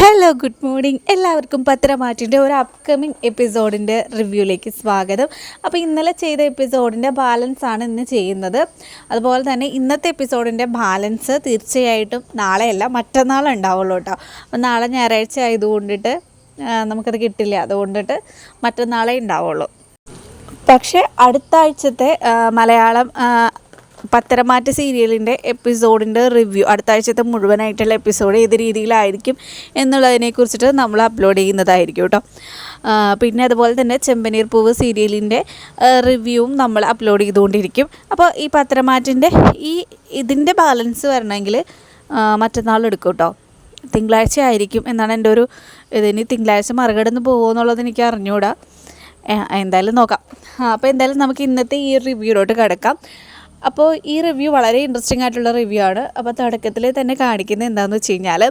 Hello good morning എല്ലാവർക്കും പത്രമാറ്റിന്റെ ഒരു upcoming എപ്പിസോഡിന്റെ റിവ്യൂയിലേക്ക് സ്വാഗതം. അപ്പോൾ ഇന്നലെ ചെയ്ത എപ്പിസോഡിന്റെ ബാലൻസ് ആണ് ഇന്ന് ചെയ്യുന്നത്. അതുപോലെ തന്നെ ഇന്നത്തെ എപ്പിസോഡിന്റെ ബാലൻസ് തീർച്ചയായിട്ടും നാളെയല്ല മറ്റന്നാൾ ഉണ്ടാവുള്ളൂ കേട്ടോ. അപ്പോൾ നാളെ ഞായറാഴ്ച ആയതുകൊണ്ടിട്ട് നമുക്കത് കിട്ടില്ല. അതുകൊണ്ടിട്ട് മറ്റന്നാളേ ഉണ്ടാവുള്ളൂ. പക്ഷേ അടുത്ത ആഴ്ചത്തെ മലയാളം പത്തരമാറ്റ സീരിയലിന്റെ എപ്പിസോഡിന്റെ റിവ്യൂ അടുത്ത ആഴ്ചത്തെ മുഴുവനായിട്ടുള്ള എപ്പിസോഡ് ഏത് രീതിയിലായിരിക്കും എന്നുള്ളതിനെ കുറിച്ചിട്ട് നമ്മൾ അപ്ലോഡ് ചെയ്യുന്നതായിരിക്കും കേട്ടോ. പിന്നെ അതുപോലെ തന്നെ ചെമ്പനീർ പൂവ് സീരിയലിന്റെ റിവ്യൂവും നമ്മൾ അപ്ലോഡ് ചെയ്തുകൊണ്ടിരിക്കും. അപ്പോൾ ഈ പത്രമാറ്റിന്റെ ഈ ഇതിന്റെ ബാലൻസ് വരണമെങ്കിൽ മറ്റന്നാൾ എടുക്കും കേട്ടോ. തിങ്കളാഴ്ച ആയിരിക്കും എന്നാണ് എന്റെ ഒരു ഇതിന് തിങ്കളാഴ്ച മറികടന്ന് പോകുമോ എന്നുള്ളത് എനിക്ക് അറിഞ്ഞുകൂടാ. എന്തായാലും നോക്കാം. അപ്പോൾ എന്തായാലും നമുക്ക് ഇന്നത്തെ ഈ റിവ്യൂയിലോട്ട് കിടക്കാം. അപ്പോൾ ഈ റിവ്യൂ വളരെ ഇൻട്രസ്റ്റിംഗ് ആയിട്ടുള്ള റിവ്യൂ ആണ്. അപ്പോൾ തുടക്കത്തിൽ തന്നെ കാണിക്കുന്നത് എന്താണെന്ന് വെച്ച് കഴിഞ്ഞാൽ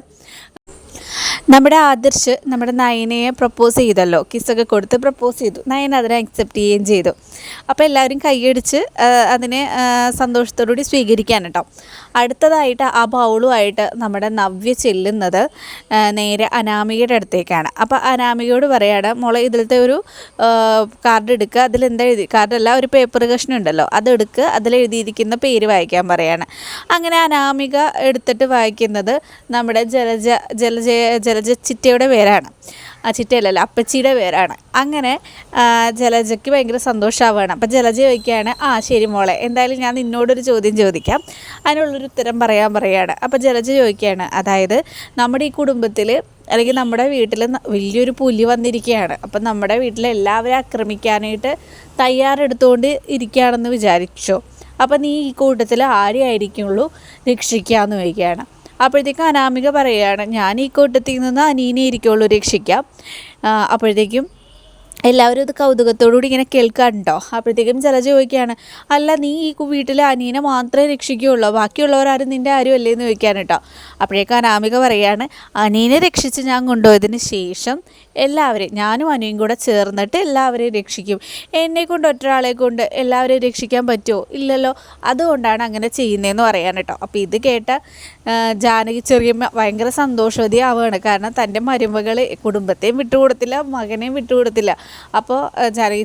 നമ്മുടെ ആദർശ് നമ്മുടെ നയനയെ പ്രപ്പോസ് ചെയ്തല്ലോ. കിസ്സൊക്കെ കൊടുത്ത് പ്രപ്പോസ് ചെയ്തു. നയന അതിനെ അക്സെപ്റ്റ് ചെയ്യുകയും ചെയ്തു. അപ്പോൾ എല്ലാവരും കൈയടിച്ച് അതിനെ സന്തോഷത്തോടുകൂടി സ്വീകരിക്കാൻ കേട്ടോ. അടുത്തതായിട്ട് ആ ബൗളുമായിട്ട് നമ്മുടെ നവ്യ ചെല്ലുന്നത് നേരെ അനാമികയുടെ അടുത്തേക്കാണ്. അപ്പോൾ അനാമികയോട് പറയാണ് മോളെ ഇതിലത്തെ ഒരു കാർഡ് എടുക്കുക അതിലെന്താ എഴുതി കാർഡല്ല ഒരു പേപ്പർ കഷ്ണം ഉണ്ടല്ലോ. അതെടുക്കുക അതിലെഴുതിയിരിക്കുന്ന പേര് വായിക്കാൻ പറയാണ്. അങ്ങനെ അനാമിക എടുത്തിട്ട് വായിക്കുന്നത് നമ്മുടെ ജലജ ജലജ ജലജ ചിറ്റയുടെ പേരാണ്. ആ ചിറ്റയല്ലല്ലോ അപ്പച്ചിയുടെ പേരാണ്. അങ്ങനെ ജലജയ്ക്ക് ഭയങ്കര സന്തോഷമാവുകയാണ് അപ്പം ജലജ ചോദിക്കുകയാണ് ആ ശരി മോളെ എന്തായാലും ഞാൻ നിന്നോടൊരു ചോദ്യം ചോദിക്കാം. അതിനുള്ളൊരു ഉത്തരം പറയാൻ പറയുകയാണ് അപ്പം ജലജ ചോദിക്കുകയാണ് അതായത് നമ്മുടെ ഈ കുടുംബത്തിൽ അല്ലെങ്കിൽ നമ്മുടെ വീട്ടിൽ വലിയൊരു പുലി വന്നിരിക്കുകയാണ്. അപ്പം നമ്മുടെ വീട്ടിലെ എല്ലാവരും ആക്രമിക്കാനായിട്ട് തയ്യാറെടുത്തുകൊണ്ട് ഇരിക്കുകയാണെന്ന് വിചാരിച്ചോ? അപ്പം നീ ഈ കൂട്ടത്തിൽ ആരെയായിരിക്കുള്ളൂ രക്ഷിക്കുക എന്ന് ചോദിക്കുകയാണ്. അപ്പോഴത്തേക്കും അനാമിക പറയുകയാണ് ഞാൻ ഈ കൂട്ടത്തിൽ നിന്ന് അനീനെ ഇരിക്കുള്ളൂ രക്ഷിക്കാം. അപ്പോഴത്തേക്കും എല്ലാവരും ഇത് കൗതുകത്തോടുകൂടി ഇങ്ങനെ കേൾക്കാറുണ്ടോ? അപ്പോഴത്തേക്കും ചില ചോദിക്കുകയാണ് അല്ല നീ ഈ വീട്ടിലെ അനീനെ മാത്രമേ രക്ഷിക്കുകയുള്ളൂ. ബാക്കിയുള്ളവരാരും നിന്റെ ആരും അല്ലേ എന്ന് ചോദിക്കാൻ കേട്ടോ. അപ്പോഴേക്കും അനാമിക പറയാണ് അനിയനെ രക്ഷിച്ച് ഞാൻ കൊണ്ടുപോയതിന് ശേഷം എല്ലാവരെയും ഞാനും അനിയും കൂടെ ചേർന്നിട്ട് എല്ലാവരെയും രക്ഷിക്കും. എന്നെ കൊണ്ട് ഒറ്റരാളെ കൊണ്ട് എല്ലാവരെയും രക്ഷിക്കാൻ പറ്റുമോ? ഇല്ലല്ലോ. അതുകൊണ്ടാണ് അങ്ങനെ ചെയ്യുന്നതെന്ന് പറയാൻ കേട്ടോ. അപ്പോൾ ഇത് കേട്ട ജാനകി ചെറിയമ്മ ഭയങ്കര സന്തോഷവതിയാവുകയാണ്. കാരണം തന്റെ മരുമകൾ കുടുംബത്തെയും വിട്ടുകൊടുത്തില്ല മകനെയും വിട്ടുകൊടുത്തില്ല. അപ്പോൾ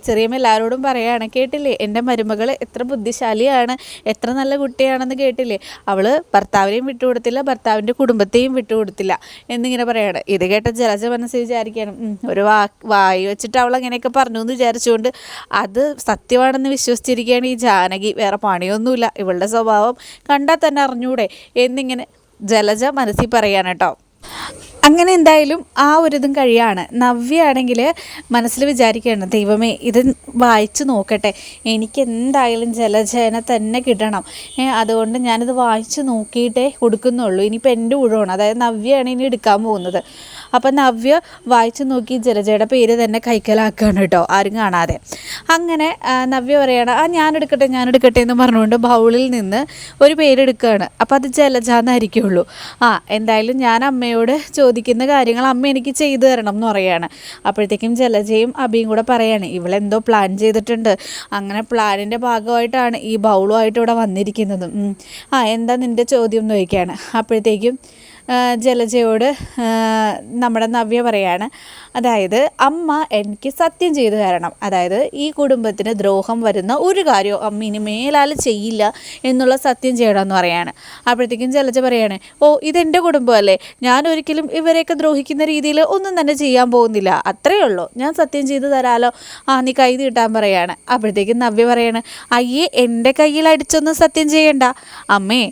ചെറിയമ്മ എല്ലാവരോടും പറയുകയാണ് കേട്ടില്ലേ? എന്റെ മരുമകൾ എത്ര ബുദ്ധിശാലിയാണ് എത്ര നല്ല കുട്ടിയാണെന്ന് കേട്ടില്ലേ? അവൾ ഭർത്താവിനെയും വിട്ടുകൊടുത്തില്ല ഭർത്താവിന്റെ കുടുംബത്തെയും വിട്ടുകൊടുത്തില്ല എന്നിങ്ങനെ പറയാണ്. ഇത് കേട്ട ജലജ മനസ്സിൽ വിചാരിക്കുകയാണ് ഒരു വാ വായി വെച്ചിട്ട് അവൾ അങ്ങനെയൊക്കെ പറഞ്ഞു എന്ന് വിചാരിച്ചുകൊണ്ട് അത് സത്യമാണെന്ന് വിശ്വസിച്ചിരിക്കുകയാണ് ഈ ജാനകി. വേറെ പണിയൊന്നുമില്ല ഇവളുടെ സ്വഭാവം കണ്ടാൽ തന്നെ അറിഞ്ഞൂടെ എന്നിങ്ങനെ ജലജ മനസ്സിൽ പറയാണ് കേട്ടോ. അങ്ങനെ എന്തായാലും ആ ഒരു ഇതും കഴിയാണ്. നവ്യാണെങ്കിൽ മനസ്സിൽ വിചാരിക്കുകയാണ് ദൈവമേ ഇത് വായിച്ചു നോക്കട്ടെ. എനിക്ക് എന്തായാലും ജലജേന തന്നെ കിട്ടണം. അതുകൊണ്ട് ഞാനിത് വായിച്ചു നോക്കിയിട്ടേ കൊടുക്കുന്നുള്ളൂ. ഇനിയിപ്പോൾ എന്റെ ഉഴവാണ്. അതായത് നവ്യയാണ് ഇനി എടുക്കാൻ പോകുന്നത്. അപ്പം നവ്യ വായിച്ചു നോക്കി ജലജയുടെ പേര് തന്നെ കൈക്കലാക്കുകയാണ് കേട്ടോ ആരും കാണാതെ. അങ്ങനെ നവ്യ പറയുകയാണ് ആ ഞാൻ എടുക്കട്ടെ ഞാൻ എടുക്കട്ടെ എന്ന് പറഞ്ഞുകൊണ്ട് ബൗളിൽ നിന്ന് ഒരു പേരെടുക്കുകയാണ് അപ്പം അത് ജലജ എന്നായിരിക്കുള്ളൂ ആ എന്തായാലും ഞാൻ അമ്മയോട് ചോദിക്കുന്ന കാര്യങ്ങൾ അമ്മ എനിക്ക് ചെയ്തു തരണം എന്ന് പറയാണ്. അപ്പോഴത്തേക്കും ജലജയും അബിയും കൂടെ പറയാണ് ഇവളെന്തോ പ്ലാൻ ചെയ്തിട്ടുണ്ട്. അങ്ങനെ പ്ലാനിന്റെ ഭാഗമായിട്ടാണ് ഈ ബൗളുമായിട്ട് ഇവിടെ വന്നിരിക്കുന്നത്. ആ എന്താ നിന്റെ ചോദ്യം എന്ന് ചോദിക്കുകയാണ്. അപ്പോഴത്തേക്കും ജലജയോട് നമ്മുടെ നവ്യ പറയാണ്. അതായത് അമ്മ എനിക്ക് സത്യം ചെയ്തു തരണം. അതായത് ഈ കുടുംബത്തിന് ദ്രോഹം വരുന്ന ഒരു കാര്യവും അമ്മ ഇനി മേലാൽ ചെയ്യില്ല എന്നുള്ള സത്യം ചെയ്യണമെന്ന് പറയാണ്. അപ്പോഴത്തേക്കും ജലജ പറയാണ് ഓ ഇതെന്റെ കുടുംബമല്ലേ? ഞാൻ ഒരിക്കലും ഇവരെയൊക്കെ ദ്രോഹിക്കുന്ന രീതിയിൽ ഒന്നും തന്നെ ചെയ്യാൻ പോകുന്നില്ല. അത്രയേ ഉള്ളൂ. ഞാൻ സത്യം ചെയ്തു തരാലോ? ആ നീ കൈ നീട്ടാൻ പറയാണ്. അപ്പോഴത്തേക്കും നവ്യ പറയാണ് അയ്യേ എന്റെ കയ്യിൽ അടിച്ചൊന്നും സത്യം ചെയ്യണ്ട. അമ്മേ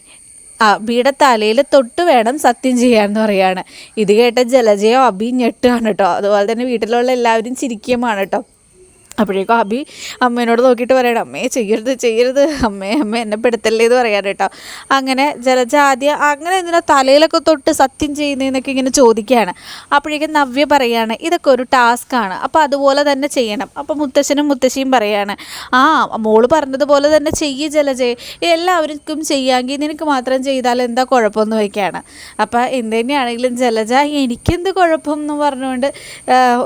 ആ ബിയുടെ തലയിൽ തൊട്ട് വേണം സത്യം ചെയ്യാന്ന് പറയാണ്. ഇത് കേട്ട ജലജയോ അബി ഞെട്ടുകയാണ് കേട്ടോ അതുപോലെ തന്നെ വീട്ടിലുള്ള എല്ലാവരും ചിരിക്കുകയുമാണ് കേട്ടോ അപ്പോഴേക്കും അബി അമ്മേനോട് നോക്കിയിട്ട് പറയണം അമ്മേ ചെയ്യരുത് ചെയ്യരുത്. അമ്മേ അമ്മ എന്നെ പെടുത്തല്ലേ എന്ന് പറയാൻ കേട്ടോ. അങ്ങനെ ജലജ ആദ്യം അങ്ങനെ എന്തിനാ തലയിലൊക്കെ തൊട്ട് സത്യം ചെയ്യുന്നതെന്നൊക്കെ ഇങ്ങനെ ചോദിക്കുകയാണ്. അപ്പോഴേക്കും നവ്യ പറയാണ് ഇതൊക്കെ ഒരു ആണ്. അപ്പോൾ അതുപോലെ തന്നെ ചെയ്യണം. അപ്പോൾ മുത്തശ്ശനും മുത്തശ്ശിയും പറയാണ് ആ മോൾ പറഞ്ഞതുപോലെ തന്നെ ചെയ്യ് ജലജയെ എല്ലാവർക്കും ചെയ്യാമെങ്കിൽ നിനക്ക് മാത്രം ചെയ്താൽ എന്താ കുഴപ്പമെന്ന് വയ്ക്കുകയാണ് അപ്പോൾ എന്ത് തന്നെയാണെങ്കിലും ജലജ എനിക്കെന്ത് കുഴപ്പം എന്ന് പറഞ്ഞുകൊണ്ട്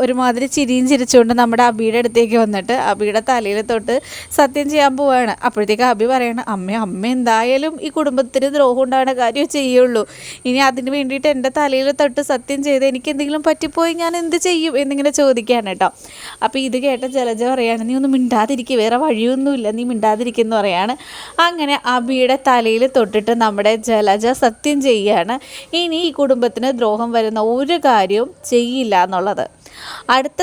ഒരുമാതിരി ചിരിയും ചിരിച്ചുകൊണ്ട് നമ്മുടെ അബിയുടെ അടുത്തേക്ക് വന്നിട്ട് അബിയുടെ തലയിൽ തൊട്ട് സത്യം ചെയ്യാൻ പോവാണ്. അപ്പോഴത്തേക്ക് അബി പറയണം അമ്മ അമ്മ എന്തായാലും ഈ കുടുംബത്തിന് ദ്രോഹം ഉണ്ടാകുന്ന കാര്യം ചെയ്യുള്ളൂ. ഇനി അതിന് വേണ്ടിയിട്ട് എന്റെ തലയിൽ തൊട്ട് സത്യം ചെയ്ത് എനിക്ക് എന്തെങ്കിലും പറ്റിപ്പോയി ഞാൻ എന്ത് ചെയ്യും? എന്നിങ്ങനെ ചോദിക്കുകയാണ് കേട്ടോ. അപ്പോൾ ഇത് കേട്ട ജലജ പറയാണ് നീ ഒന്നും മിണ്ടാതിരിക്കുക വേറെ വഴിയൊന്നുമില്ല നീ മിണ്ടാതിരിക്കുന്നു പറയാണ്. അങ്ങനെ അബിയുടെ തലയിൽ തൊട്ടിട്ട് നമ്മുടെ ജലജ സത്യം ചെയ്യുകയാണ് ഇനി ഈ കുടുംബത്തിന് ദ്രോഹം വരുന്ന ഒരു കാര്യവും ചെയ്യില്ല എന്നുള്ളത്. അടുത്ത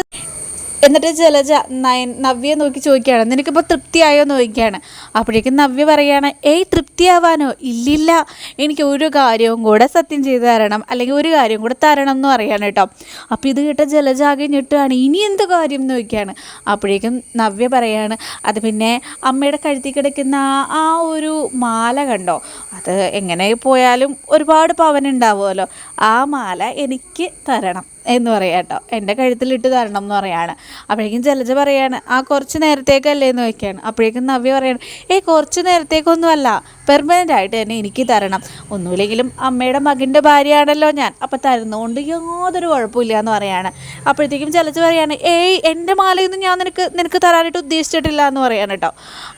എന്നിട്ട് ജലജ നയൻ നവ്യെ നോക്കി ചോദിക്കുകയാണ് നിനക്കിപ്പോൾ തൃപ്തിയായോ? എന്ന് ചോദിക്കുകയാണ്. അപ്പോഴേക്കും നവ്യ പറയുകയാണ് ഏയ് തൃപ്തിയാവാനോ? ഇല്ലില്ല. എനിക്ക് ഒരു കാര്യവും കൂടെ സത്യം ചെയ്തു തരണം അല്ലെങ്കിൽ ഒരു കാര്യം കൂടെ തരണം എന്ന് പറയാണ് കേട്ടോ. അപ്പോൾ ഇത് കേട്ട ജലജ ആകെ ഞെട്ടുകയാണ് ഇനി എന്ത് കാര്യം? എന്ന് ചോദിക്കുകയാണ്. അപ്പോഴേക്കും നവ്യ പറയാണ് അത് പിന്നെ അമ്മയുടെ കഴുത്തി കിടക്കുന്ന ആ ഒരു മാല കണ്ടോ? അത് എങ്ങനെ പോയാലും ഒരുപാട് പവനുണ്ടാവുമല്ലോ ആ മാല എനിക്ക് തരണം. എന്ന് പറയാം കേട്ടോ. എന്റെ കഴുത്തിലിട്ട് തരണം എന്ന് പറയാണ്. അപ്പോഴേക്കും ജലജ പറയാണ് ആ കുറച്ച് നേരത്തേക്കല്ലേ? എന്ന് വയ്ക്കുകയാണ് അപ്പോഴേക്കും നവ്യ പറയാണ് ഏയ് കുറച്ച് നേരത്തേക്കൊന്നുമല്ല പെർമനന്റ് ആയിട്ട് തന്നെ എനിക്ക് തരണം. ഒന്നുമില്ലെങ്കിലും അമ്മയുടെ മകന്റെ ഭാര്യയാണല്ലോ ഞാൻ. അപ്പോൾ തരുന്നതുകൊണ്ട് യാതൊരു കുഴപ്പമില്ല എന്ന് പറയാണ്. അപ്പോഴത്തേക്കും ജലജ പറയാണ് ഏയ് എന്റെ മാലയൊന്നും ഞാൻ നിനക്ക് നിനക്ക് തരാനായിട്ട് ഉദ്ദേശിച്ചിട്ടില്ല എന്ന് പറയാണ് കേട്ടോ.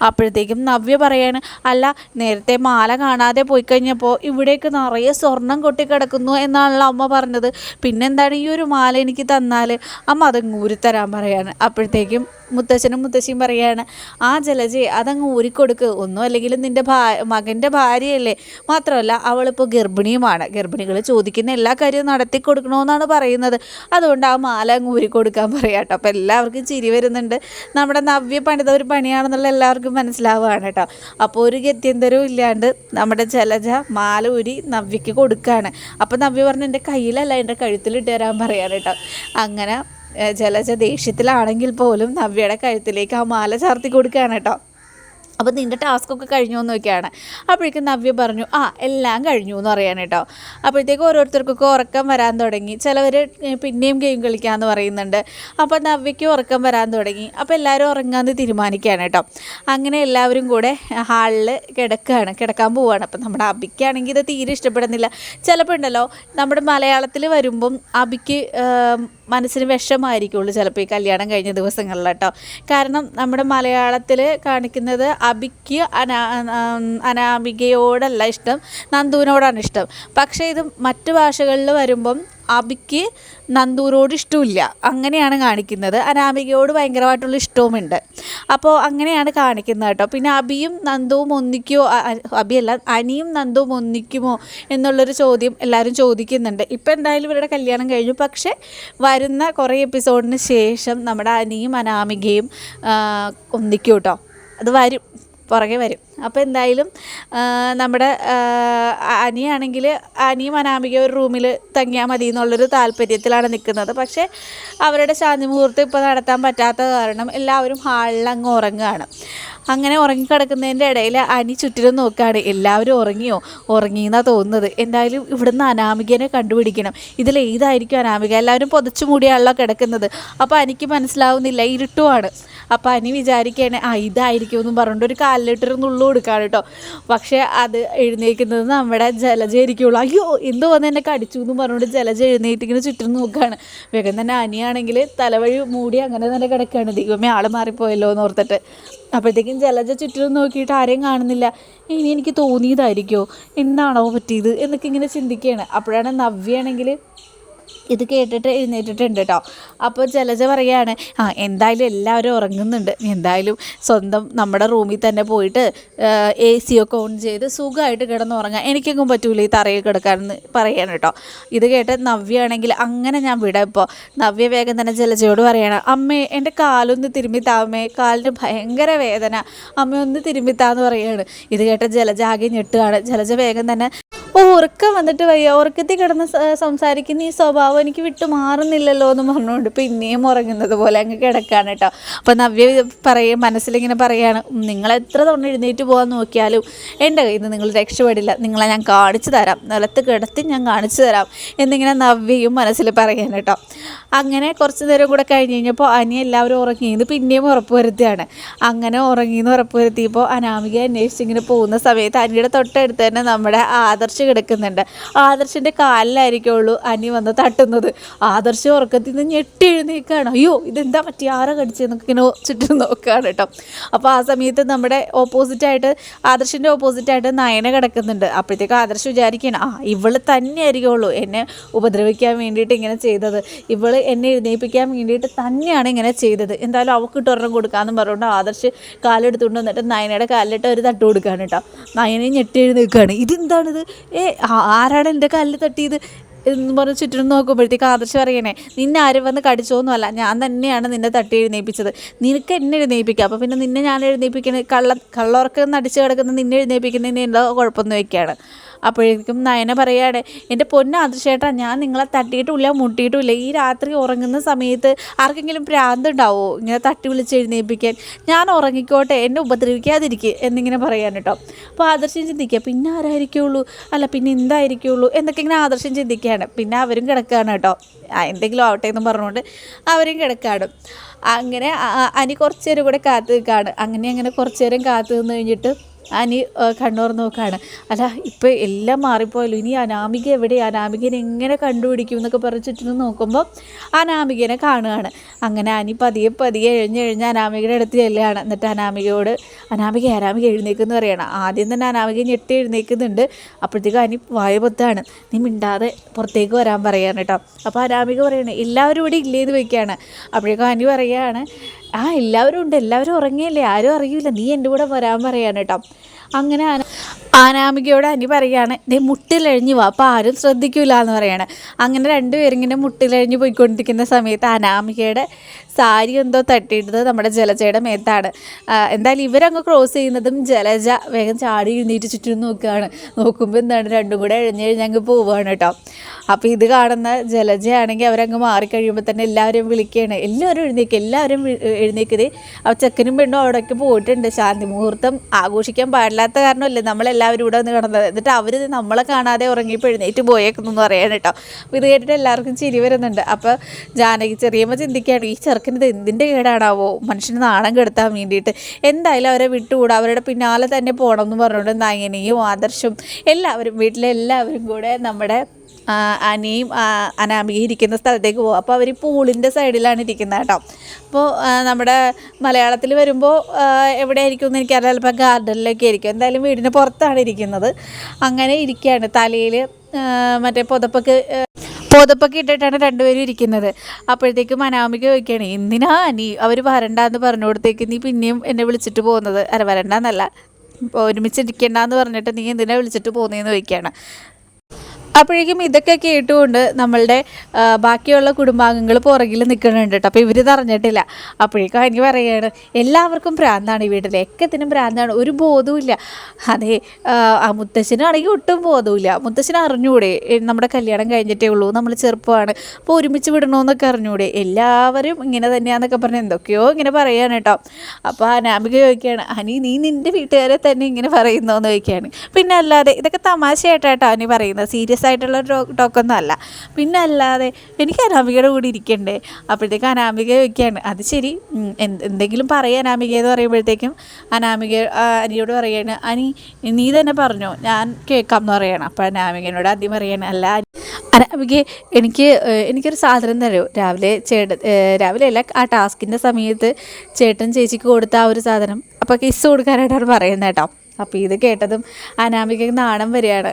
അപ്പോഴത്തേക്കും നവ്യ പറയാണ് അല്ല നേരത്തെ മാല കാണാതെ പോയി കഴിഞ്ഞപ്പോൾ ഇവിടേക്ക് നിറയെ സ്വർണം കൊട്ടിക്കിടക്കുന്നു എന്നാണല്ലോ അമ്മ പറഞ്ഞത്. പിന്നെന്താണ് ഈ ഒരു മാല എനിക്ക് തന്നാൽ അമ്മ അതങ്ങ് ഊരിത്തരാൻ പറയാണ്. അപ്പോഴത്തേക്കും മുത്തച്ഛനും മുത്തശ്ശിയും പറയാണ് ആ ജലജയെ അതങ്ങ് ഊരിക്കൊടുക്ക്. ഒന്നും അല്ലെങ്കിലും നിന്റെ ഭാ മകന്റെ ഭാര്യയല്ലേ? മാത്രമല്ല അവളിപ്പോൾ ഗർഭിണിയുമാണ്. ഗർഭിണികൾ ചോദിക്കുന്ന എല്ലാ കാര്യവും നടത്തി കൊടുക്കണമെന്നാണ് പറയുന്നത്. അതുകൊണ്ട് ആ മാല അങ്ങ് ഊരിക്കൊടുക്കാൻ പറയാം കേട്ടോ അപ്പോൾ എല്ലാവർക്കും ചിരി വരുന്നുണ്ട്. നമ്മുടെ നവ്യ പണിത ഒരു പണിയാണെന്നുള്ള എല്ലാവർക്കും മനസ്സിലാവുകയാണ് കേട്ടോ. അപ്പോൾ ഒരു ഗത്യന്തരവും ഇല്ലാണ്ട് നമ്മുടെ ജലജ മാല ഊരി നവ്യക്ക് കൊടുക്കുകയാണ് അപ്പോൾ നവ്യ പറഞ്ഞു എന്റെ കയ്യിലല്ല എന്റെ കഴുത്തിലിട്ട് തരാൻ പറയാണ് കേട്ടോ. അങ്ങനെ ജലജ ദേഷ്യത്തിലാണെങ്കിൽ പോലും നവ്യയുടെ കഴുത്തിലേക്ക് ആ മാല ചാർത്തി കൊടുക്കുകയാണ് കേട്ടോ. അപ്പോൾ നിന്റെ ടാസ്ക്കൊക്കെ കഴിഞ്ഞു നോക്കിയാണ് അപ്പോഴേക്കും നവ്യ പറഞ്ഞു ആ എല്ലാം കഴിഞ്ഞു എന്ന് പറയാൻ കേട്ടോ അപ്പോഴത്തേക്കും ഓരോരുത്തർക്കൊക്കെ ഉറക്കം വരാൻ തുടങ്ങി. ചിലവർ പിന്നെയും ഗെയിം കളിക്കാമെന്ന് പറയുന്നുണ്ട്. അപ്പോൾ നവ്യയ്ക്ക് ഉറക്കം വരാൻ തുടങ്ങി. അപ്പോൾ എല്ലാവരും ഉറങ്ങാമെന്ന് തീരുമാനിക്കുകയാണ് കേട്ടോ അങ്ങനെ എല്ലാവരും കൂടെ ഹാളിൽ കിടക്കുകയാണ് കിടക്കാൻ പോവുകയാണ് അപ്പം നമ്മുടെ അബിക്കാണെങ്കിൽ ഇത് തീരെ ഇഷ്ടപ്പെടുന്നില്ല. ചിലപ്പോൾ ഉണ്ടല്ലോ നമ്മുടെ മലയാളത്തിൽ വരുമ്പം അബിക്ക് മനസ്സിന് വിഷമായിരിക്കുള്ളൂ ചിലപ്പോൾ ഈ കല്യാണം കഴിഞ്ഞ ദിവസങ്ങളിൽ കേട്ടോ കാരണം നമ്മുടെ മലയാളത്തിൽ കാണിക്കുന്നത് അബിക്ക് അനാ അനാമികയോടല്ല ഇഷ്ടം നന്ദുവിനോടാണ് ഇഷ്ടം. പക്ഷേ ഇത് മറ്റു ഭാഷകളിൽ വരുമ്പം അബിക്ക് നന്ദൂരോട് ഇഷ്ടമില്ല. അങ്ങനെയാണ് കാണിക്കുന്നത്. അനാമികയോട് ഭയങ്കരമായിട്ടുള്ള ഇഷ്ടവുമുണ്ട്. അപ്പോൾ അങ്ങനെയാണ് കാണിക്കുന്നത് കേട്ടോ. പിന്നെ അബിയും നന്ദുവും ഒന്നിക്കുമോ അബിയല്ല അനിയും നന്ദുവും ഒന്നിക്കുമോ എന്നുള്ളൊരു ചോദ്യം എല്ലാവരും ചോദിക്കുന്നുണ്ട്. ഇപ്പം എന്തായാലും ഇവരുടെ കല്യാണം കഴിഞ്ഞു. പക്ഷേ വരുന്ന കുറേ എപ്പിസോഡിന് ശേഷം നമ്മുടെ അനിയും അനാമികയും ഒന്നിക്കും കേട്ടോ. അത് വരും. പുറകെ വരും. അപ്പോൾ എന്തായാലും നമ്മുടെ അനിയാണെങ്കിൽ അനിയും അനാമിക ഒരു റൂമിൽ തങ്ങിയാൽ മതി എന്നുള്ളൊരു താല്പര്യത്തിലാണ് നിൽക്കുന്നത്. പക്ഷേ അവരുടെ ശാന്തി മുഹൂർത്തം ഇപ്പോൾ നടത്താൻ പറ്റാത്ത കാരണം എല്ലാവരും ഹാളിൽ അങ്ങ് ഉറങ്ങുകയാണ്. അങ്ങനെ ഉറങ്ങിക്കിടക്കുന്നതിന്റെ ഇടയിൽ അനി ചുറ്റിലും നോക്കുകയാണ്. എല്ലാവരും ഉറങ്ങിയോ? ഉറങ്ങിയെന്നാണ് തോന്നുന്നത്. എന്തായാലും ഇവിടുന്ന് അനാമികനെ കണ്ടുപിടിക്കണം. ഇതിൽ ഏതായിരിക്കും അനാമിക? എല്ലാവരും പുതച്ചു മൂടിയാണല്ലോ കിടക്കുന്നത്. അപ്പോൾ എനിക്ക് മനസ്സിലാവുന്നില്ല. ഇരുട്ടുമാണ് അപ്പോൾ അനി വിചാരിക്കുകയാണ് ആ ഇതായിരിക്കും എന്നും പറഞ്ഞിട്ട് ഒരു കാലിലിട്ടൊരു നുള്ളു കൊടുക്കാണ് കേട്ടോ. പക്ഷേ അത് എഴുന്നേൽക്കുന്നത് നമ്മുടെ ജലജ ഇരിക്കുള്ളൂ അയ്യോ എന്തോ വന്ന് എന്നെ കടിച്ചു എന്ന് പറഞ്ഞുകൊണ്ട് ജലജ എഴുന്നേറ്റ് ഇങ്ങനെ ചുറ്റും നോക്കുകയാണ് വേഗം തന്നെ അനിയാണെങ്കിൽ തലവഴി മൂടി അങ്ങനെ തന്നെ കിടക്കുകയാണ് ദൈവമേ ആൾ മാറിപ്പോയല്ലോ എന്ന് ഓർത്തിട്ട്. അപ്പോഴത്തേക്കും ജലജ ചുറ്റിലും നോക്കിയിട്ട് ആരെയും കാണുന്നില്ല. ഇനി എനിക്ക് തോന്നിയതായിരിക്കുമോ എന്താണോ പറ്റിയത്? എന്നൊക്കെ ഇങ്ങനെ ചിന്തിക്കുകയാണ്. അപ്പോഴാണ് നവ്യാണെങ്കിൽ ഇത് കേട്ടിട്ട് എഴുന്നേറ്റിട്ടുണ്ട് കേട്ടോ അപ്പോൾ ജലജ പറയുകയാണ് ആ എന്തായാലും എല്ലാവരും ഉറങ്ങുന്നുണ്ട്. എന്തായാലും സ്വന്തം നമ്മുടെ റൂമിൽ തന്നെ പോയിട്ട് എ സി ഒക്കെ ഓൺ ചെയ്ത് സുഖമായിട്ട് കിടന്നുറങ്ങാം എനിക്കെങ്ങും പറ്റൂല ഈ തറയിൽ കിടക്കാനെന്ന് പറയാണ് കേട്ടോ ഇത് കേട്ട് നവ്യ ആണെങ്കിൽ അങ്ങനെ ഞാൻ വിടാം ഇപ്പോൾ നവ്യ വേഗം തന്നെ ജലജയോട് പറയുകയാണ് അമ്മേ എന്റെ കാലൊന്ന് തിരുമ്മിത്താമേ. കാലിന് ഭയങ്കര വേദന. അമ്മ ഒന്ന് തിരുമ്മിത്താന്ന് പറയാണ്. ഇത് കേട്ട ജലജ ആകെ ഞെട്ടുകയാണ് ജലജ വേഗം തന്നെ ഓ ഉറക്കം വന്നിട്ട് വയ്യ. ഉറക്കത്തിൽ കിടന്ന് സംസാരിക്കുന്ന ഈ സ്വഭാവം എനിക്ക് വിട്ടു മാറുന്നില്ലല്ലോ എന്ന് പറഞ്ഞുകൊണ്ട് പിന്നെയും ഉറങ്ങുന്നത് പോലെ അങ്ങ് കിടക്കാണ് കേട്ടോ അപ്പോൾ നവ്യ പറയും മനസ്സിലിങ്ങനെ പറയാണ് "ഉം, നിങ്ങൾ എത്ര തവണ എഴുന്നേറ്റ് പോകാൻ നോക്കിയാലും എന്റെ കയ്യിൽ നിന്ന് നിങ്ങൾ രക്ഷപ്പെടില്ല. നിങ്ങളെ ഞാൻ കാണിച്ചു തരാം. നിലത്ത് കിടത്തി ഞാൻ കാണിച്ചു തരാം. എന്നിങ്ങനെ നവ്യയും മനസ്സിൽ പറയാൻ കേട്ടോ അങ്ങനെ കുറച്ച് നേരം കൂടെ കഴിഞ്ഞ് കഴിഞ്ഞപ്പോൾ അനി എല്ലാവരും ഉറങ്ങിയെന്ന് പിന്നെയും ഉറപ്പ് വരുത്തിയാണ്. അങ്ങനെ ഉറങ്ങിയെന്ന് ഉറപ്പ് വരുത്തിയപ്പോൾ അനാമിക അന്വേഷിച്ച് ഇങ്ങനെ പോകുന്ന സമയത്ത് അനിയുടെ തൊട്ടടുത്ത് തന്നെ നമ്മുടെ ആദർശ് കിടക്കുക കിടക്കുന്നുണ്ട് ആദർശിന്റെ കാലിലായിരിക്കുള്ളൂ അനി വന്ന് തട്ടുന്നത്. ആദർശ് ഉറക്കത്തിൽ നിന്ന് ഞെട്ടി എഴുന്നേക്കാണ് അയ്യോ ഇതെന്താ പറ്റി? ആരാ കടിച്ചെന്നൊക്കെ ഇങ്ങനെ ചുറ്റും നോക്കുകയാണ് കേട്ടോ. അപ്പോൾ ആ സമയത്ത് നമ്മുടെ ഓപ്പോസിറ്റായിട്ട് ആദർശിന്റെ ഓപ്പോസിറ്റായിട്ട് നയന കിടക്കുന്നുണ്ട്. അപ്പോഴത്തേക്ക് ആദർശ് വിചാരിക്കണം ആ ഇവൾ തന്നെയായിരിക്കുള്ളൂ എന്നെ ഉപദ്രവിക്കാൻ വേണ്ടിയിട്ട് ഇങ്ങനെ ചെയ്തത്. ഇവൾ എന്നെ എഴുന്നേൽപ്പിക്കാൻ വേണ്ടിയിട്ട് തന്നെയാണ് ഇങ്ങനെ ചെയ്തത്. എന്തായാലും അവൾക്ക് ഒരെണ്ണം കൊടുക്കാമെന്ന് പറഞ്ഞുകൊണ്ട് ആദർശ് കാലെടുത്തുകൊണ്ട് വന്നിട്ട് നയനയുടെ കാലിലിട്ട് ഒരു തട്ട് കൊടുക്കുകയാണ് കേട്ടോ. നയനെ ഞെട്ടി എഴുന്നേൽക്കുകയാണ് ഇതെന്താണിത്? ഏ ആരാണ് എന്റെ കാലിൽ തട്ടിയത് എന്ന് പറഞ്ഞ് ചുറ്റിനും നോക്കുമ്പോഴത്തേക്ക് ആദർശം പറയണേ നിന്നെ ആരും വന്ന് കടിച്ചോന്നുമല്ല ഞാൻ തന്നെയാണ് നിന്നെ തട്ടി എഴുന്നേപ്പിച്ചത്. നിനക്ക് എന്നെ എഴുന്നേപ്പിക്കുക അപ്പോൾ പിന്നെ നിന്നെ ഞാൻ എഴുന്നേപ്പിക്കുന്നത് കള്ള കള്ളുറക്കം നടിച്ച് കിടക്കുന്ന നിന്നെ എഴുന്നേപ്പിക്കുന്നതിന് എന്തോ കുഴപ്പമൊന്നും വയ്ക്കുകയാണ് അപ്പോഴേക്കും നയന പറയാണ് എന്റെ പൊന്ന ആദർശേട്ടാ ഞാൻ നിങ്ങളെ തട്ടിയിട്ടുമില്ല മുട്ടിയിട്ടുമില്ല ഈ രാത്രി ഉറങ്ങുന്ന സമയത്ത് ആർക്കെങ്കിലും ഭ്രാന്ത് ഉണ്ടാവുമോ ഇങ്ങനെ തട്ടി വിളിച്ച് എഴുന്നേൽപ്പിക്കാൻ. ഞാൻ ഉറങ്ങിക്കോട്ടെ എന്നെ ഉപദ്രവിക്കാതിരിക്കുക എന്നിങ്ങനെ പറയാൻ കേട്ടോ. അപ്പോൾ ആദർശം ചിന്തിക്കുക പിന്നെ ആരായിരിക്കുള്ളൂ? അല്ല പിന്നെ എന്തായിരിക്കുള്ളൂ? എന്നൊക്കെ ഇങ്ങനെ ആദർശം ചിന്തിക്കുകയാണ്. പിന്നെ അവരും കിടക്കുകയാണ് കേട്ടോ. എന്തെങ്കിലും ആവട്ടെ എന്ന് പറഞ്ഞുകൊണ്ട് അവരും കിടക്കുകയാണ്. അങ്ങനെ അനി കുറച്ച് നേരം കൂടെ കാത്തു നിൽക്കുകയാണ്. അങ്ങനെ അങ്ങനെ കുറച്ച് നേരം കാത്തു നിന്ന് കഴിഞ്ഞിട്ട് അനി കണ്ണൂർ നോക്കാണ്. അല്ല ഇപ്പം എല്ലാം മാറിപ്പോയല്ലോ. ഇനി അനാമിക എവിടെ? അനാമികനെ എങ്ങനെ കണ്ടുപിടിക്കും എന്നൊക്കെ പറഞ്ഞ് ചുറ്റും നോക്കുമ്പോൾ അനാമികനെ കാണുകയാണ് അങ്ങനെ അനി പതിയെ പതിയെ എഴുഞ്ഞെഴുഞ്ഞ് അനാമികയുടെ അടുത്ത് ചെല്ലുകയാണ്. എന്നിട്ട് അനാമികയോട് അനാമിക അനാമിക എഴുന്നേക്കെന്ന് പറയണം. ആദ്യം തന്നെ അനാമിക ഞെട്ടി എഴുന്നേൽക്കുന്നുണ്ട്. അപ്പോഴത്തേക്കും അനി വായ പൊത്താണ് നീ മിണ്ടാതെ പുറത്തേക്ക് വരാൻ പറയാണ് കേട്ടോ. അപ്പോൾ അനാമിക പറയണേ എല്ലാവരും ഇവിടെ ഇല്ലേന്ന് വയ്ക്കുകയാണ് അപ്പോഴേക്കും അനി പറയുകയാണ് ആ എല്ലാവരും ഉണ്ട്. എല്ലാവരും ഉറങ്ങിയല്ലേ? ആരും അറിയില്ല നീ എന്റെ കൂടെ വരാൻ പറയാണ് കേട്ടോ. അങ്ങനെ ആന ആനാമികയോട് അനി പറയാണ് നീ മുട്ടിലഴിഞ്ഞു വാ. അപ്പോൾ ആരും ശ്രദ്ധിക്കില്ല എന്ന് പറയാണ്. അങ്ങനെ രണ്ടുപേരും ഇങ്ങനെ മുട്ടിലഴിഞ്ഞ് പോയിക്കൊണ്ടിരിക്കുന്ന സമയത്ത് അനാമികയുടെ സാരി എന്തോ തട്ടിയിട്ടത് നമ്മുടെ ജലജയുടെ മേത്താണ്. എന്തായാലും ഇവരങ്ങ് ക്രോസ് ചെയ്യുന്നതും ജലജ വേഗം ചാടി എഴുന്നേറ്റ് ചുറ്റും നോക്കുകയാണ്. നോക്കുമ്പോൾ എന്താണ്? രണ്ടും കൂടെ എഴുന്നേ അങ്ങ് പോവുകയാണ് കേട്ടോ. അപ്പോൾ ഇത് കാണുന്ന ജലജയാണെങ്കിൽ അവരങ്ങ് മാറിക്കഴിയുമ്പോൾ തന്നെ എല്ലാവരും വിളിക്കുകയാണ്. എല്ലാവരും എഴുന്നേക്കുക എല്ലാവരും എഴുന്നേക്കത് ആ ചെക്കനും പെണ്ണും അവിടേക്ക് പോയിട്ടുണ്ട്. ശാന്തി മുഹൂർത്തം ആഘോഷിക്കാൻ പാടില്ലാത്ത കാരണമല്ലേ നമ്മളെല്ലാവരും ഇവിടെ വന്ന് കിടന്നത്? എന്നിട്ട് അവർ നമ്മളെ കാണാതെ ഉറങ്ങിയപ്പോൾ എഴുന്നേറ്റ് പോയേക്കുന്നു എന്ന് പറയാൻ കേട്ടോ. അപ്പോൾ ഇത് കേട്ടിട്ട് എല്ലാവർക്കും ചിരി വരുന്നുണ്ട്. അപ്പോൾ ജാനകി ചെറിയമ്മ ചിന്തിക്കുകയാണ് ഈ ഇത് എന്തിന്റെ കേടാണാവോ മനുഷ്യന് നാണം കെടുത്താൻ വേണ്ടിയിട്ട്. എന്തായാലും അവരെ വിട്ടുകൂടാ. അവരുടെ പിന്നാലെ തന്നെ പോകണം എന്ന് പറഞ്ഞുകൊണ്ട് നയനയും ആദർശും എല്ലാവരും വീട്ടിലെ എല്ലാവരും കൂടെ നമ്മുടെ അനിയും അനാമികയും ഇരിക്കുന്ന സ്ഥലത്തേക്ക് പോകും അപ്പോൾ അവർ പൂളിന്റെ സൈഡിലാണ് ഇരിക്കുന്നത് കേട്ടോ. അപ്പോൾ നമ്മുടെ മലയാളത്തിൽ വരുമ്പോൾ എവിടെയായിരിക്കും എന്ന് എനിക്കറിയാം ചിലപ്പോൾ ഗാർഡനിലൊക്കെ ആയിരിക്കും. എന്തായാലും വീടിന് പുറത്താണ് ഇരിക്കുന്നത്. അങ്ങനെ ഇരിക്കുകയാണ്. തലയിൽ മറ്റേ പുതപ്പൊക്കെ പുതപ്പൊക്കെ ഇട്ടിട്ടാണ് രണ്ടുപേരും ഇരിക്കുന്നത്. അപ്പോഴത്തേക്കും അനാമിക ചോദിക്കുകയാണ് എന്തിനാ നീ അവർ വരണ്ടാന്ന് പറഞ്ഞു കൊടുത്തേക്ക് നീ പിന്നെയും എന്നെ വിളിച്ചിട്ട് പോകുന്നത്? അല്ല വരണ്ടെന്നല്ല. ഒരുമിച്ചിരിക്കണ്ടെന്ന് പറഞ്ഞിട്ട് നീ എന്തിനാ വിളിച്ചിട്ട് പോകുന്നതെന്ന് ചോദിക്കുകയാണ്. അപ്പോഴേക്കും ഇതൊക്കെ കേട്ടുകൊണ്ട് നമ്മളുടെ ബാക്കിയുള്ള കുടുംബാംഗങ്ങൾ പുറകിൽ നിൽക്കുന്നുണ്ട് കേട്ടോ. അപ്പോൾ ഇവർ തറഞ്ഞിട്ടില്ല അപ്പോഴേക്കും എനിക്ക് പറയുകയാണ് എല്ലാവർക്കും ഭ്രാന്താണ് ഈ വീട്ടിൽ എക്കത്തിനും ഭ്രാന്താണ്. ഒരു ബോധവുമില്ല അതെ മുത്തശ്ശനാണെങ്കിൽ ഒട്ടും ബോധവുമില്ല. മുത്തശ്ശൻ അറിഞ്ഞൂടെ നമ്മുടെ കല്യാണം കഴിഞ്ഞിട്ടേ ഉള്ളൂ നമ്മൾ ചെറുപ്പമാണ് അപ്പോൾ ഒരുമിച്ച് വിടണമെന്നൊക്കെ അറിഞ്ഞൂടെ. എല്ലാവരും ഇങ്ങനെ തന്നെയാന്നൊക്കെ പറഞ്ഞ് എന്തൊക്കെയോ ഇങ്ങനെ പറയുകയാണ് കേട്ടോ. അപ്പോൾ ആ അനാമിക ചോദിക്കുകയാണ് അനി നീ നിന്റെ വീട്ടുകാരെ തന്നെ ഇങ്ങനെ പറയുന്നോന്ന് ചോദിക്കുകയാണ്. പിന്നെ അല്ലാതെ ഇതൊക്കെ തമാശയായിട്ടാട്ടോ അനി പറയുന്നത്. സീരിയസ് ആയിട്ടുള്ള ടോക്കൊന്നും അല്ല. പിന്നെ അല്ലാതെ എനിക്ക് അനാമികയുടെ കൂടെ ഇരിക്കണ്ടേ. അപ്പോഴത്തേക്ക് അനാമിക ചോദിക്കുകയാണ് അത് ശരി. എന്തെങ്കിലും പറയുക അനാമിക എന്ന് പറയുമ്പോഴത്തേക്കും അനാമിക അനിയോട് പറയാണ് അനി നീ തന്നെ പറഞ്ഞു ഞാൻ കേൾക്കാം എന്ന് പറയണം. അപ്പോൾ അനാമികനോട് ആദ്യം പറയണം അല്ല അനാമിക എനിക്ക് എനിക്കൊരു സാധനം തരൂ. രാവിലെ ചേട്ടൻ രാവിലെ അല്ല ആ ടാസ്കിന്റെ സമയത്ത് ചേട്ടൻ ചേച്ചിക്ക് കൊടുത്ത ആ ഒരു സാധനം. അപ്പോൾ കിസ് കൊടുക്കാനായിട്ടാണ് പറയുന്നത് കേട്ടോ. അപ്പോൾ ഇത് കേട്ടതും അനാമികയ്ക്ക് നാണം വരികയാണ്.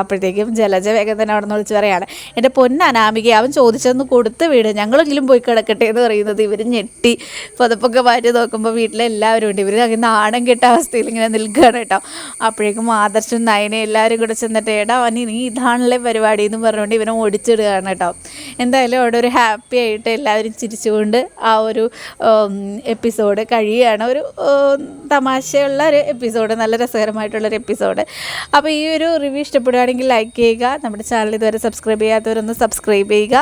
അപ്പോഴത്തേക്കും ജലജ വേഗം തന്നെ അവിടെ നിന്ന് വിളിച്ച് പറയാണ് എന്റെ പൊന്ന അനാമിക അവൻ ചോദിച്ചതെന്ന് കൊടുത്ത് വീട്. ഞങ്ങളെങ്കിലും പോയി കിടക്കട്ടെ എന്ന് പറയുന്നത് ഇവർ ഞെട്ടി. പുതപ്പൊക്കെ മാറ്റി നോക്കുമ്പോൾ വീട്ടിലെല്ലാവരും ഉണ്ട്. ഇവർ അങ്ങനെ നാണം കെട്ട അവസ്ഥയിൽ ഇങ്ങനെ നിൽക്കുകയാണ് കേട്ടോ. അപ്പോഴേക്കും ആദർശം നയനെ എല്ലാവരും കൂടെ ചെന്നിട്ട് ഏടാ അവൻ നീ ഇതാണല്ലേ പരിപാടി എന്ന് പറഞ്ഞുകൊണ്ട് ഇവനെ ഓടിച്ചിടുകയാണ് കേട്ടോ. എന്തായാലും അവിടെ ഒരു ഹാപ്പി ആയിട്ട് എല്ലാവരും ചിരിച്ചുകൊണ്ട് ആ ഒരു എപ്പിസോഡ് കഴിയുകയാണ്. ഒരു തമാശയുള്ള ഒരു എപ്പിസോഡ്. നല്ല രസകരമായിട്ടുള്ളൊരു എപ്പിസോഡ്. അപ്പോൾ ഈ ഒരു റിവ്യൂ ഇഷ്ടപ്പെടുകയാണെങ്കിൽ ലൈക്ക് ചെയ്യുക നമ്മുടെ ചാനൽ ഇതുവരെ സബ്സ്ക്രൈബ് ചെയ്യാത്തവരൊന്ന് സബ്സ്ക്രൈബ് ചെയ്യുക.